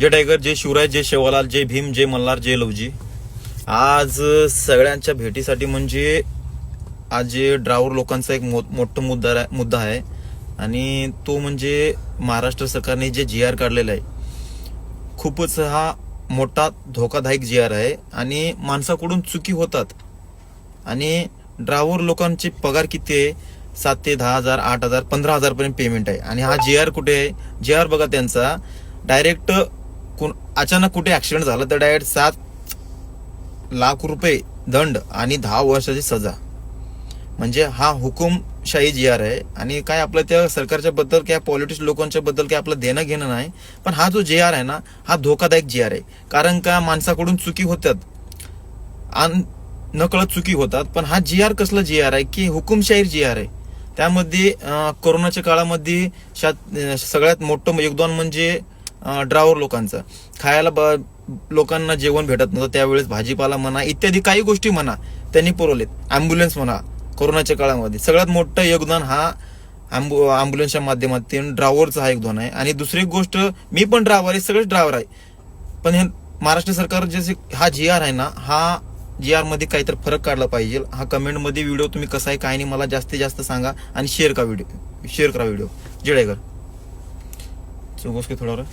जय tiger जय शिवराय जय शेवालाल जय भीम जय मल्हार जय लवजी. आज सगळ्यांच्या भेटीसाठी म्हणजे आज जे ड्रावर लोकांचा एक मो- मोठा मुद्दा रा- मुद्दा आहे. आणि तो म्हणजे महाराष्ट्र सरकारने जे जी आर काढलेला आहे खूपच हा मोठा धोकादायक जी आर आहे. आणि माणसाकडून चुकी होतात. आणि ड्रावर लोकांचे पगार किती आहे? सात ते दहा हजार आठ हजार पंधरा हजारपर्यंत पेमेंट आहे. आणि हा जी आर कुठे आहे? जी आर बघा त्यांचा. डायरेक्ट कोण अचानक कुठे ऍक्सिडेंट झाला तर डायरेक्ट सात लाख रुपये दंड आणि दहा वर्षाची सजा. म्हणजे हा हुकुमशाही जी आर आहे आणि काय आपलं त्या सरकारच्या बद्दल काय पॉलिटिक्स लोकांच्या बद्दल काय आपलं देणं घेणं नाही पण हा जो जे आर आहे ना हा धोकादायक जी आर आहे. कारण का माणसाकडून चुकी होतात. आणि नकळत चुकी होतात पण हा जी आर कसला जी आर आहे की हुकुमशाहीर जी आर आहे. त्यामध्ये कोरोनाच्या काळामध्ये सगळ्यात मोठं योगदान म्हणजे ड्रायव्हर लोकांचं. खायला ब- लोकांना जेवण भेटत नव्हतं त्यावेळेस भाजीपाला म्हणा इत्यादी काही गोष्टी म्हणा त्यांनी पुरवलेत. ॲम्ब्युलन्स म्हणा कोरोनाच्या काळामध्ये. सगळ्यात मोठं योगदान हा अँबु ॲम्ब्युलन्सच्या माध्यमातून ड्रावरचं हा योगदान आहे. आणि दुसरी गोष्ट मी पण ड्रायव्हर आहे सगळेच ड्रायव्हर आहे. पण हे महाराष्ट्र सरकार जे हा जी आर आहे ना हा जी आरमध्ये काहीतरी फरक काढला पाहिजे. हा कमेंटमध्ये व्हिडिओ तुम्ही कसा आहे काय नाही मला जास्तीत जास्त सांगा आणि शेअर का व्हिडिओ शेअर करा व्हिडिओ. जडेकर चौकस की थोडा